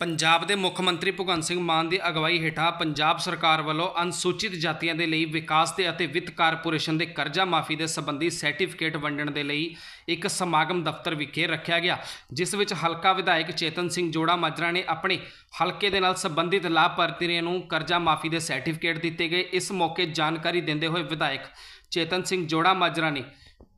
ਪੰਜਾਬ ਦੇ ਮੁੱਖ ਮੰਤਰੀ ਭਗਵੰਤ ਸਿੰਘ ਮਾਨ ਦੀ ਅਗਵਾਈ ਹੇਠਾਂ ਪੰਜਾਬ ਸਰਕਾਰ ਵੱਲੋਂ ਅਨੁਸੂਚਿਤ ਜਾਤੀਆਂ ਦੇ ਲਈ ਵਿਕਾਸ ਦੇ ਅਤੇ ਵਿੱਤ ਕਾਰਪੋਰੇਸ਼ਨ ਦੇ ਕਰਜ਼ਾ ਮਾਫੀ ਦੇ ਸੰਬੰਧੀ ਸਰਟੀਫਿਕੇਟ ਵੰਡਣ ਦੇ ਲਈ ਇੱਕ ਸਮਾਗਮ ਦਫ਼ਤਰ ਵਿਖੇ ਰੱਖਿਆ ਗਿਆ, ਜਿਸ ਵਿੱਚ ਹਲਕਾ ਵਿਧਾਇਕ ਚੇਤਨ ਸਿੰਘ ਜੋੜਾ ਮਾਜਰਾ ਨੇ ਆਪਣੇ ਹਲਕੇ ਦੇ ਨਾਲ ਸੰਬੰਧਿਤ ਲਾਭਪਾਤਰੀਆਂ ਨੂੰ ਕਰਜ਼ਾ ਮਾਫੀ ਦੇ ਸਰਟੀਫਿਕੇਟ ਦਿੱਤੇ ਗਏ। ਇਸ ਮੌਕੇ ਜਾਣਕਾਰੀ ਦਿੰਦੇ ਹੋਏ ਵਿਧਾਇਕ ਚੇਤਨ ਸਿੰਘ ਜੋੜਾ ਮਾਜਰਾ ਨੇ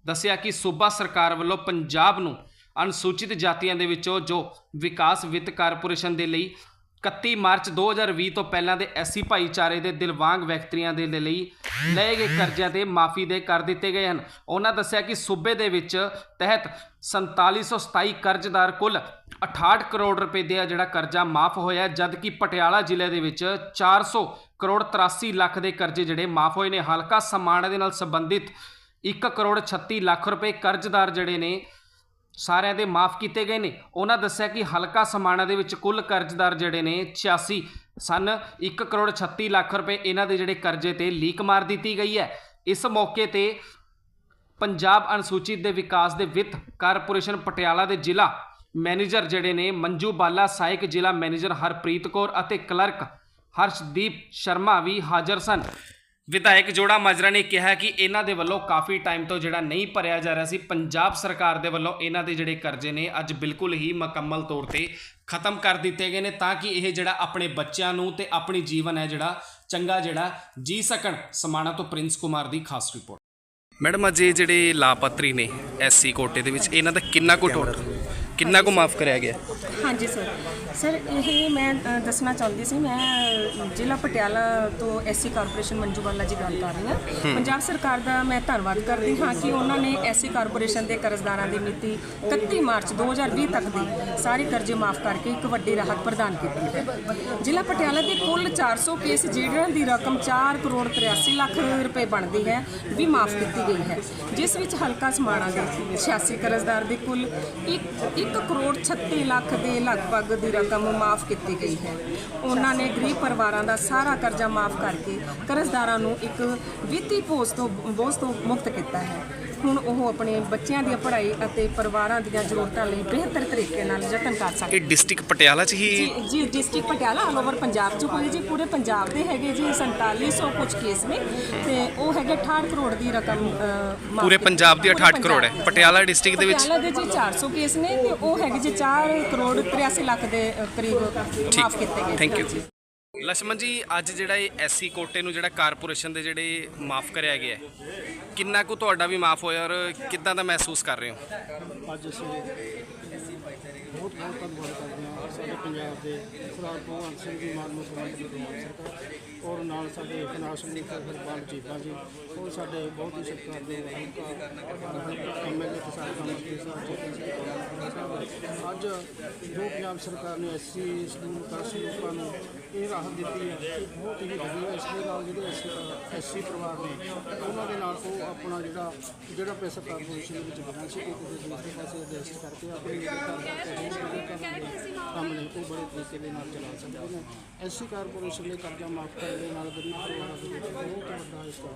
ਦੱਸਿਆ ਕਿ ਸੂਬਾ ਸਰਕਾਰ ਵੱਲੋਂ ਪੰਜਾਬ ਨੂੰ ਅਨੁਸੂਚਿਤ ਜਾਤੀਆਂ ਦੇ ਵਿੱਚੋਂ ਜੋ ਵਿਕਾਸ ਵਿੱਤ ਕਾਰਪੋਰੇਸ਼ਨ ਦੇ ਲਈ 31 ਮਾਰਚ 2020 ਤੋਂ ਪਹਿਲਾਂ ਦੇ ਐਸੀ ਭਾਈਚਾਰੇ ਦੇ ਦਿਲਵਾਂਗ ਵਿਅਕਤੀਆਂ ਦੇ ਲਈ ਲਏ ਗਏ ਕਰਜ਼ਿਆਂ ਤੇ ਮਾਫੀ ਦੇ ਕਰ ਦਿੱਤੇ ਗਏ ਹਨ। ਉਹਨਾਂ ਦੱਸਿਆ ਕਿ ਸੂਬੇ ਦੇ ਵਿੱਚ ਤਹਿਤ 4727 ਕਰਜ਼ਦਾਰ ਕੁੱਲ 68 ਕਰੋੜ ਰੁਪਏ ਦਾ ਜਿਹੜਾ ਕਰਜ਼ਾ ਮਾਫ ਹੋਇਆ ਹੈ, ਜਦ ਕਿ ਪਟਿਆਲਾ ਜ਼ਿਲ੍ਹੇ ਦੇ ਵਿੱਚ 400 ਕਰੋੜ 83 ਲੱਖ ਦੇ ਕਰਜ਼ੇ ਜਿਹੜੇ ਮਾਫ ਹੋਏ ਨੇ। ਹਲਕਾ ਸਮਾਣਾ ਦੇ ਨਾਲ ਸੰਬੰਧਿਤ 1 ਕਰੋੜ 36 ਲੱਖ ਰੁਪਏ ਕਰਜ਼ਦਾਰ ਜਿਹੜੇ ਨੇ ਸਾਰਿਆਂ ਦੇ ਮਾਫ ਕੀਤੇ ਗਏ ਨੇ। ਉਹਨਾਂ ਦੱਸਿਆ ਕਿ ਹਲਕਾ ਸਮਾਣਾ ਦੇ ਵਿੱਚ ਕੁੱਲ ਕਰਜ਼ਦਾਰ ਜਿਹੜੇ ਨੇ 86 ਸਨ 1 ਕਰੋੜ 36 ਲੱਖ ਰੁਪਏ ਇਹਨਾਂ ਦੇ ਜਿਹੜੇ ਕਰਜ਼ੇ ਤੇ ਲੀਕ ਮਾਰ ਦਿੱਤੀ ਗਈ ਹੈ। ਇਸ ਮੌਕੇ ਤੇ ਪੰਜਾਬ ਅਨੁਸੂਚਿਤ ਦੇ ਵਿਕਾਸ ਦੇ ਵਿੱਤ ਕਾਰਪੋਰੇਸ਼ਨ ਪਟਿਆਲਾ ਦੇ ਜ਼ਿਲ੍ਹਾ ਮੈਨੇਜਰ ਜਿਹੜੇ ਨੇ, ਮੰਜੂ ਬਾਲਾ ਸਹਾਇਕ ਜ਼ਿਲ੍ਹਾ ਮੈਨੇਜਰ ਹਰਪ੍ਰੀਤ ਕੌਰ ਅਤੇ ਕਲਰਕ ਹਰਸ਼ਦੀਪ ਸ਼ਰਮਾ ਵੀ ਹਾਜ਼ਰ ਸਨ। ਵਿਧਾਇਕ ਜੋੜਾ ਮਾਜਰਾ ਨੇ ਕਿਹਾ ਕਿ ਇਹਨਾਂ ਦੇ ਵੱਲੋਂ ਕਾਫੀ ਟਾਈਮ ਤੋਂ ਜਿਹੜਾ ਨਹੀਂ ਭਰਿਆ ਜਾ ਰਿਹਾ ਸੀ। ਪੰਜਾਬ ਸਰਕਾਰ ਦੇ ਵੱਲੋਂ ਇਹਨਾਂ ਦੇ ਜਿਹੜੇ ਕਰਜ਼ੇ ਨੇ ਅੱਜ ਬਿਲਕੁਲ ਹੀ ਮੁਕੰਮਲ ਤੌਰ ਤੇ ਖਤਮ ਕਰ ਦਿੱਤੇ ਗਏ ਨੇ ਤਾਂ ਕਿ ਇਹ ਜਿਹੜਾ ਆਪਣੇ ਬੱਚਿਆਂ ਨੂੰ ਤੇ ਆਪਣੀ ਜੀਵਨ ਹੈ ਜਿਹੜਾ ਚੰਗਾ ਜਿਹੜਾ ਜੀ ਸਕਣ। ਸਮਾਣਾ ਤੋਂ ਪ੍ਰਿੰਸ ਕੁਮਾਰ ਦੀ ਖਾਸ ਰਿਪੋਰਟ। ਮੈਡਮ ਅੱਜ ਜਿਹੜੇ ਲਾਪਾਤਰੀ ਨੇ ਐਸਸੀ ਕੋਟੇ ਦੇ ਵਿੱਚ ਇਹਨਾਂ ਦਾ ਕਿੰਨਾ ਕੁ ਟੋਟਲ ਕਿੰਨਾ ਕੁ ਮਾਫ ਕਰਿਆ ਗਿਆ? ਹਾਂਜੀ ਸਰ। ਸਰ ਇਹ ਮੈਂ ਅ, ਦੱਸਣਾ ਚਾਹੁੰਦੀ ਸੀ ਮੈਂ ਅ, ਜ਼ਿਲ੍ਹਾ ਪਟਿਆਲਾ ਤੋਂ ਐਸਸੀ ਕਾਰਪੋਰੇਸ਼ਨ ਮੰਜੂ ਬਾਲਾ ਜੀ ਗੱਲ ਕਰ ਰਹੀ ਹਾਂ। ਪੰਜਾਬ ਸਰਕਾਰ ਦਾ ਮੈਂ ਧੰਨਵਾਦ ਕਰਦੀ ਹਾਂ ਕਿ ਉਹਨਾਂ ਨੇ ਐਸਸੀ ਕਾਰਪੋਰੇਸ਼ਨ ਦੇ ਕਰਜ਼ਦਾਰਾਂ ਦੀ ਮਿਤੀ 31 ਮਾਰਚ 2020 ਤੱਕ ਦੀ ਸਾਰੇ ਕਰਜ਼ੇ ਮਾਫ ਕਰਕੇ ਇੱਕ ਵੱਡੀ ਰਾਹਤ ਪ੍ਰਦਾਨ ਕੀਤੀ ਹੈ। ਜ਼ਿਲ੍ਹਾ ਪਟਿਆਲਾ ਦੇ ਕੁੱਲ 400 ਕੇਸ ਜਿਹੜਿਆਂ ਦੀ ਰਕਮ 4 ਕਰੋੜ 83 ਲੱਖ ਰੁਪਏ ਬਣਦੀ ਹੈ ਵੀ ਮਾਫ ਕੀਤੀ ਗਈ ਹੈ। ਜਿਸ ਵਿੱਚ ਹਲਕਾ ਸਮਾਣਾ ਦੇ 86 ਕਰਜ਼ਦਾਰ ਦੇ ਕੁੱਲ 1 ਕਰੋੜ 36 ਲੱਖ ਦੇ ਲਗਭਗ ਦੀ ਰਕਮ ਮਾਫ ਕੀਤੀ ਗਈ ਹੈ। ਉਹਨਾਂ ਨੇ ਗਰੀਬ ਪਰਿਵਾਰਾਂ ਦਾ ਸਾਰਾ ਕਰਜ਼ਾ ਮਾਫ ਕਰਕੇ ਕਰਜ਼ਦਾਰਾਂ ਨੂੰ ਇੱਕ ਵਿੱਤੀ ਬੋਝ ਤੋਂ ਬੋਝ ਤੋਂ ਮੁਕਤ ਕੀਤਾ ਹੈ। ਹੁਣ ਉਹ ਆਪਣੇ ਬੱਚਿਆਂ ਦੀ ਪੜ੍ਹਾਈ ਅਤੇ ਪਰਿਵਾਰਾਂ ਦੀਆਂ ਜ਼ਰੂਰਤਾਂ ਲਈ ਬਿਹਤਰ ਤਰੀਕੇ ਨਾਲ ਯਤਨ ਕਰ ਸਕਦੇ ਇਹ ਡਿਸਟ੍ਰਿਕਟ ਪਟਿਆਲਾ 'ਚ ਹੀ ਜੀ ਜੀ district Patiala all over Punjab ਚ ਹੋਏ ਜੀ ਪੂਰੇ ਪੰਜਾਬ ਦੇ ਹੈਗੇ ਜੀ 4700 ਕੁਝ ਕੇਸ ਨੇ ਤੇ ਉਹ ਹੈਗੇ 68 ਕਰੋੜ ਦੀ ਰਕਮ ਅ, ਮਾਫ਼ ਪੂਰੇ ਕੀਤੀ- ਪੰਜਾਬ ਦੀ ਪੂਰੇ 68 ਕਰੋੜ ਹੈ। ਪਟਿਆਲਾ ਡਿਸਟ੍ਰਿਕਟ ਦੇ ਵਿੱਚ ਪਟਿਆਲਾ ਦੇ ਜੀ 400 ਕੇਸ ਨੇ ਤੇ ਉਹ ਹੈਗੇ ਜੀ 4 ਕਰੋੜ 83 ਲੱਖ ਦੇ ਅ, ਕਰੀਬ ਮਾਫ ਕੀਤੇ ਗਏ ਥੈਂਕ ਯੂ ਲਛਮਣ ਜੀ, ਅੱਜ ਜਿਹੜਾ ਇਹ ਐਸਸੀ ਕੋਟੇ ਨੂੰ ਜਿਹੜਾ ਕਾਰਪੋਰੇਸ਼ਨ ਦੇ ਜਿਹੜੇ ਮਾਫ ਕਰਿਆ ਗਿਆ ਕਿੰਨਾ ਕੁ ਤੁਹਾਡਾ ਵੀ ਮਾਫ ਹੋਇਆ ਔਰ ਕਿੱਦਾਂ ਦਾ ਮਹਿਸੂਸ ਕਰ ਰਹੇ ਹੋ? ਬਹੁਤ ਬਹੁਤ ਧੰਨਵਾਦ ਕਰਦੇ ਹਾਂ। ਸਾਡੇ ਪੰਜਾਬ ਦੇ ਸਰਦਾਰ ਭਗਵੰਤ ਸਿੰਘ ਜੀ ਮਾਨ ਮੁੱਖ ਮੰਤਰੀ ਸਰਕਾਰ ਔਰ ਨਾਲ ਸਾਡੇ ਫਾਈਨਾਂਸ ਮਿਨਿਸਟਰ ਹਰਪਾਲ ਚੀਪਾ ਜੀ ਔਰ ਸਾਡੇ ਬਹੁਤ ਹੀ ਸਰਕਾਰ ਦੇ ਹਲਕਾ ਐਮਐਲਏ ਤੇ ਸਾਡੇ ਮੰਤਰੀ ਸਾਹਿਬ ਸਾਹਿਬ ਅੱਜ ਜੋ ਪੰਜਾਬ ਸਰਕਾਰ ਨੇ ਐਸਸੀ ਸਕੂਲ, ਕਾਸੀ ਲੋਕਾਂ ਨੂੰ ਇਹ ਰਾਹਤ ਦਿੱਤੀ ਹੈ, ਇਹ ਬਹੁਤ ਹੀ ਵਧੀਆ ਇਸ ਦੇ ਨਾਲ ਜਿਹੜੇ ਐਸਸੀ ਪਰਿਵਾਰ ਨੇ, ਉਹਨਾਂ ਦੇ ਨਾਲ ਉਹ ਆਪਣਾ ਜਿਹੜਾ ਜਿਹੜਾ ਪੈਸਾ ਕਾਰਪੋਰੇਸ਼ਨ ਦੇ ਵਿੱਚ ਬਣਾ ਸੀ, ਉਹ ਕਿਸੇ ਦੂਸਰੇ ਪਾਸੇ ਐਡਜਸਟ ਕਰਕੇ ਆਪਣੀ ਘਰ ਦਾ ਜਿਹੜੇ ਕੰਮ ਨੇ ਕੰਮ ਨੇ ਉਹ ਬੜੇ ਤਰੀਕੇ ਦੇ ਨਾਲ ਚਲਾ ਸਕਦੇ ਨੇ ਐਸਸੀ ਕਾਰਪੋਰੇਸ਼ਨ ਦੇ ਕਰਜ਼ਾ ਮਾਫ ਕਰਨ ਦੇ ਨਾਲ ਗਰੀਬ ਪਰਿਵਾਰਾਂ ਦੇ ਵਿੱਚ ਬਹੁਤ ਵੱਡਾ ਇਸ ਦਾ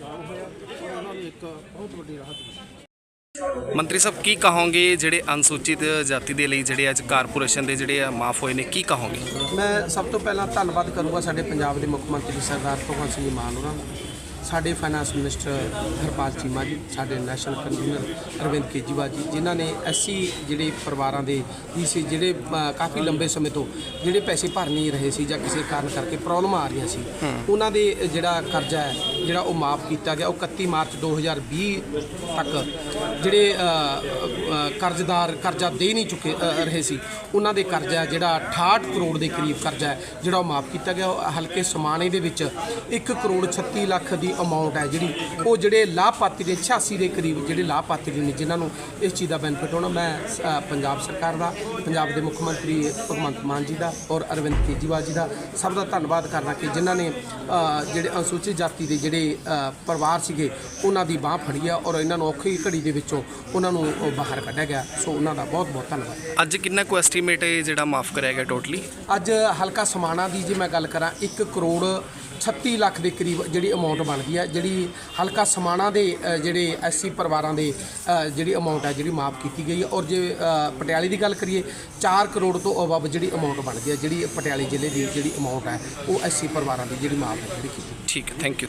ਲਾਭ ਹੋਇਆ ਔਰ ਉਹਨਾਂ ਨੂੰ ਇੱਕ ਬਹੁਤ ਵੱਡੀ ਰਾਹਤ ਮਿਲੀ। ਮੰਤਰੀ ਸਾਹਿਬ ਕੀ ਕਹੋਗੇ ਜਿਹੜੇ ਅਨੁਸੂਚਿਤ ਜਾਤੀ ਦੇ ਲਈ ਜਿਹੜੇ ਅੱਜ ਕਾਰਪੋਰੇਸ਼ਨ ਦੇ ਜਿਹੜੇ ਆ ਮਾਫ ਹੋਏ ਨੇ ਕੀ ਕਹੋਗੇ? ਮੈਂ ਸਭ ਤੋਂ ਪਹਿਲਾਂ ਧੰਨਵਾਦ ਕਰੂੰਗਾ ਸਾਡੇ ਪੰਜਾਬ ਦੇ ਮੁੱਖ ਮੰਤਰੀ ਸਰਦਾਰ ਭਗਵੰਤ ਸਿੰਘ ਮਾਨ ਹੋਰਾਂ ਦਾ ਸਾਡੇ ਫਾਈਨਾਂਸ ਮਿਨਿਸਟਰ ਹਰਪਾਲ ਚੀਮਾ ਜੀ ਸਾਡੇ ਨੈਸ਼ਨਲ ਕਨਵੀਨਰ ਅਰਵਿੰਦ ਕੇਜੀਵਾਲ ਜੀ ਜਿਨ੍ਹਾਂ ਨੇ ਐਸੀ ਜਿਹੜੇ ਪਰਿਵਾਰਾਂ ਦੇ ਸੀ ਜਿਹੜੇ ਕਾਫੀ ਲੰਬੇ ਸਮੇਂ ਤੋਂ ਜਿਹੜੇ ਪੈਸੇ ਭਰ ਨਹੀਂ ਰਹੇ ਸੀ ਜਾਂ ਕਿਸੇ ਕਾਰਨ ਕਰਕੇ ਪ੍ਰੋਬਲਮ ਆ ਰਹੀਆਂ ਸੀ ਉਹਨਾਂ ਦੇ ਜਿਹੜਾ ਕਰਜ਼ਾ ਹੈ ਜਿਹੜਾ ਉਹ ਮਾਫ ਕੀਤਾ ਗਿਆ। ਉਹ 31 ਮਾਰਚ 2020 ਤੱਕ ਜਿਹੜੇ ਕਰਜ਼ਦਾਰ ਕਰਜ਼ਾ ਦੇ ਨਹੀਂ ਚੁੱਕੇ ਰਹੇ ਸੀ ਉਹਨਾਂ ਦੇ ਕਰਜ਼ਾ ਜਿਹੜਾ 68 ਕਰੋੜ ਦੇ ਕਰੀਬ ਕਰਜ਼ਾ ਹੈ ਜਿਹੜਾ ਉਹ ਮਾਫ ਕੀਤਾ ਗਿਆ। ਹਲਕੇ ਸਮਾਣੇ ਦੇ ਵਿੱਚ 1 ਕਰੋੜ 36 ਲੱਖ ਦੀ ਅਮਾਉਂਟ ਹੈ ਜਿਹੜੀ ਉਹ ਜਿਹੜੇ ਲਾਭਪਾਤਰੀ ਨੇ 86 ਦੇ ਕਰੀਬ ਜਿਹੜੇ ਲਾਭਪਾਤਰੀ ਨੇ ਜਿਨ੍ਹਾਂ ਨੂੰ ਇਸ ਚੀਜ਼ ਦਾ ਬੈਨੀਫਿਟ ਹੋਣਾ ਮੈਂ ਅ, ਪੰਜਾਬ ਸਰਕਾਰ ਦਾ ਪੰਜਾਬ ਦੇ ਮੁੱਖ ਮੰਤਰੀ ਭਗਵੰਤ ਮਾਨ ਜੀ ਦਾ ਔਰ ਅਰਵਿੰਦ ਕੇਜਰੀਵਾਲ ਜੀ ਦਾ ਸਭ ਦਾ ਧੰਨਵਾਦ ਕਰਨਾ ਕਿ ਜਿਨ੍ਹਾਂ ਨੇ ਅ, ਜਿਹੜੇ ਅਨੁਸੂਚਿਤ ਜਾਤੀ ਦੇ ਜਿਹੜੇ ਅ, ਪਰਿਵਾਰ ਸੀਗੇ ਉਹਨਾਂ ਦੀ ਬਾਹ ਫੜੀ ਆ ਔਰ ਇਹਨਾਂ ਨੂੰ ਔਖੀ ਘੜੀ ਦੇ ਵਿੱਚੋਂ ਉਹਨਾਂ ਨੂੰ ਉਹ ਬਾਹਰ ਕੱਢਿਆ ਗਿਆ। ਸੋ ਉਹਨਾਂ ਦਾ ਬਹੁਤ ਬਹੁਤ ਧੰਨਵਾਦ। ਅੱਜ ਕਿੰਨਾ ਕੁ ਐਸਟੀਮੇਟ ਹੈ ਜਿਹੜਾ ਮਾਫ ਕਰਿਆ ਗਿਆ ਟੋਟਲੀ ਅੱਜ ਹਲਕਾ ਸਮਾਣਾ ਦੀ ਜੇ ਮੈਂ ਗੱਲ ਕਰਾਂ 1 ਕਰੋੜ 36 ਲੱਖ ਦੇ ਕਰੀਬ ਜਿਹੜੀ ਅਮਾਉਂਟ ਬਣ ਹੈਗੀ ਆ ਜਿਹੜੀ ਹਲਕਾ ਸਮਾਣਾ ਦੇ ਅ, ਜਿਹੜੇ ਐਸਸੀ ਪਰਿਵਾਰਾਂ ਦੇ ਜਿਹੜੀ ਅਮਾਉਂਟ ਹੈ ਜਿਹੜੀ ਮਾਫ ਕੀਤੀ ਗਈ ਹੈ। ਔਰ ਜੇ ਪਟਿਆਲੇ ਦੀ ਗੱਲ ਕਰੀਏ 4 ਕਰੋੜ ਤੋਂ ਅਬਵ ਜਿਹੜੀ ਅਮਾਉਂਟ ਬਣਦੀ ਹੈ ਜਿਹੜੀ ਪਟਿਆਲੇ ਜ਼ਿਲ੍ਹੇ ਦੀ ਜਿਹੜੀ ਅਮਾਉਂਟ ਹੈ ਉਹ ਐਸਸੀ ਪਰਿਵਾਰਾਂ ਦੀ ਜਿਹੜੀ ਮਾਫ ਹੈ ਜਿਹੜੀ ਕੀਤੀ ਠੀਕ ਹੈ ਥੈਂਕ ਯੂ